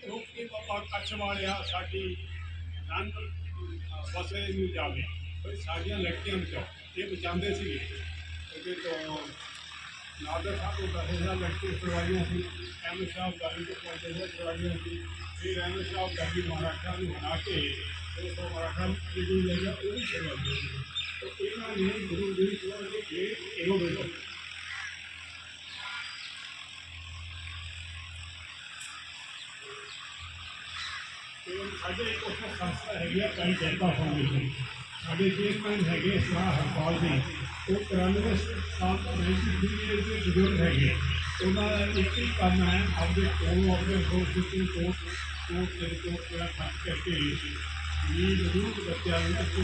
ਕਿਉਂਕਿ ਬਾਬਾ ਕੱਛ ਵਾਲਿਆ ਸਾਡੀ ਰੰਗ ਵਸੇ ਨੂੰ ਜਾਵੇ ਬਈ ਸਾਡੀਆਂ ਲੜਕੀਆਂ ਬਚਾਓ ਇਹ ਬਚਾਉਂਦੇ ਸੀਗੇ। ਉਹਦੇ ਤੋਂ ਨਾਦਰ ਸਾਹਿਬ ਤੋਂ ਦਸ ਹਜ਼ਾਰ ਲੜਕੀ ਕਰਵਾਈਆਂ ਸੀ। ਐਮ ਸਾਹਿਬ ਗਾਲੀ ਤੋਂ ਪੰਜ ਹਜ਼ਾਰ ਕਰਵਾਈਆਂ ਸੀ। ਫਿਰ ਐਮ ਸਾਹਿਬ ਗਾਲੀ ਮਹਾਰਾਸ਼ਟਰ ਨੂੰ ਬਣਾ ਕੇ ਉਹ ਤੋਂ ਮਰਾਠਾ ਜਿਹੜੀ ਲਈ ਆ ਉਹ ਵੀ ਕਰਵਾਈਆਂ ਸੀ ਤਾਂ ਇਹਨਾਂ ਨੇ ਗੁਰੂ ਜੀ ਕੋਲ ਕੇ ਇਹੋ ਵੇਖੋ ਤੇ ਸਾਡੇ ਇੱਕ ਉਸ ਸੰਸਥਾ ਹੈਗੀ ਆ ਕਾਈ ਜਨਤਾ ਫਾਊਂਡੇਸ਼ਨ ਸਾਡੇ ਚੇਅਰਮੈਨ ਹੈਗੇ ਸਲਾਹ ਹਰਪਾਲ ਜੀ ਉਹ 93 ਸਾਲ ਤੋਂ 93 ਦੇ ਬਜ਼ੁਰਗ ਹੈਗੇ ਉਹਨਾਂ ਦਾ ਇੱਕ ਹੀ ਕੰਮ ਹੈ ਆਪਦੇ ਕੋਲ ਆਪਣੇ ਕੋਲ ਸਿੱਧੂ ਤੋਂ ਤੋਂ ਤੇ ਤੋਂ ਕਿਹੜਾ ਖਰਚ ਕਰਕੇ ਇਹ ਜ਼ਰੂਰ ਬੱਚਿਆਂ ਨੂੰ ਤੋਂ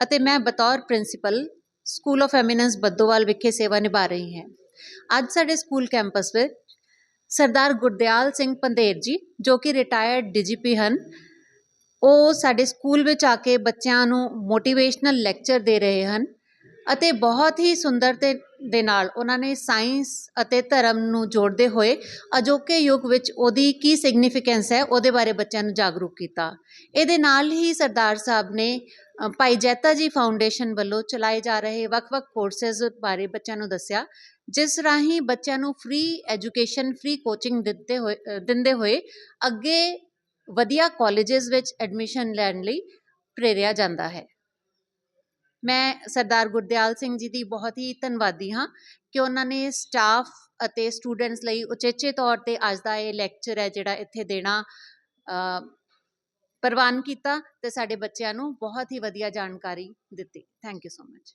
ਅਤੇ ਮੈਂ ਬਤੌਰ principal school of eminence Baddowal ਵਿਖੇ ਸੇਵਾ ਨਿਭਾ ਰਹੀ ਹਾਂ। ਅੱਜ ਸਾਡੇ ਸਕੂਲ ਕੈਂਪਸ ਵਿੱਚ ਸਰਦਾਰ ਗੁਰਦਿਆਲ ਸਿੰਘ ਪੰਧੇਰ ਜੀ, ਜੋ ਕਿ ਰਿਟਾਇਰਡ ਡੀਜੀਪੀ ਹਨ, ਉਹ ਸਾਡੇ ਸਕੂਲ ਵਿੱਚ ਆ ਕੇ ਬੱਚਿਆਂ ਨੂੰ ਮੋਟੀਵੇਸ਼ਨਲ ਲੈਕਚਰ ਦੇ ਰਹੇ ਹਨ। ਅਤੇ ਬਹੁਤ ਹੀ ਸੁੰਦਰਤੇ ਦੇ ਨਾਲ ਉਹਨਾਂ ਨੇ ਸਾਇੰਸ ਅਤੇ ਧਰਮ ਨੂੰ ਜੋੜਦੇ ਹੋਏ ਅਜੋਕੇ ਯੁੱਗ ਵਿੱਚ ਉਹਦੀ ਕੀ ਸਿਗਨੀਫਿਕੈਂਸ ਹੈ ਉਹਦੇ ਬਾਰੇ ਬੱਚਿਆਂ ਨੂੰ ਜਾਗਰੂਕ ਕੀਤਾ। ਇਹਦੇ ਨਾਲ ਹੀ ਸਰਦਾਰ ਸਾਹਿਬ ਨੇ ਭਾਈ ਜੈਤਾ ਜੀ ਫਾਊਂਡੇਸ਼ਨ ਵੱਲੋਂ ਚਲਾਏ ਜਾ ਰਹੇ ਵੱਖ-ਵੱਖ ਕੋਰਸਸ ਬਾਰੇ ਬੱਚਿਆਂ ਨੂੰ ਦੱਸਿਆ, ਜਿਸ ਰਾਹੀਂ ਬੱਚਿਆਂ ਨੂੰ ਫ੍ਰੀ ਐਜੂਕੇਸ਼ਨ ਫ੍ਰੀ ਕੋਚਿੰਗ ਦਿੱਤੇ ਹੋਏ ਦਿੰਦੇ ਹੋਏ ਅੱਗੇ ਵਧੀਆ ਕਾਲਜਸ ਵਿੱਚ ਐਡਮਿਸ਼ਨ ਲੈਣ ਲਈ ਪ੍ਰੇਰਿਆ ਜਾਂਦਾ ਹੈ। ਮੈਂ ਸਰਦਾਰ ਗੁਰਦਿਆਲ ਸਿੰਘ ਜੀ ਦੀ ਬਹੁਤ ਹੀ ਧੰਨਵਾਦੀ ਹਾਂ ਕਿ ਉਹਨਾਂ ਨੇ ਸਟਾਫ ਅਤੇ ਸਟੂਡੈਂਟਸ ਲਈ ਉਚੇਚੇ ਤੌਰ ਤੇ ਅੱਜ ਦਾ ਇਹ ਲੈਕਚਰ ਹੈ ਜਿਹੜਾ ਇੱਥੇ ਦੇਣਾ ਪ੍ਰਵਾਨ ਕੀਤਾ ਤੇ ਸਾਡੇ ਬੱਚਿਆਂ ਨੂੰ ਬਹੁਤ ਹੀ ਵਧੀਆ ਜਾਣਕਾਰੀ ਦਿੱਤੀ। Thank you so much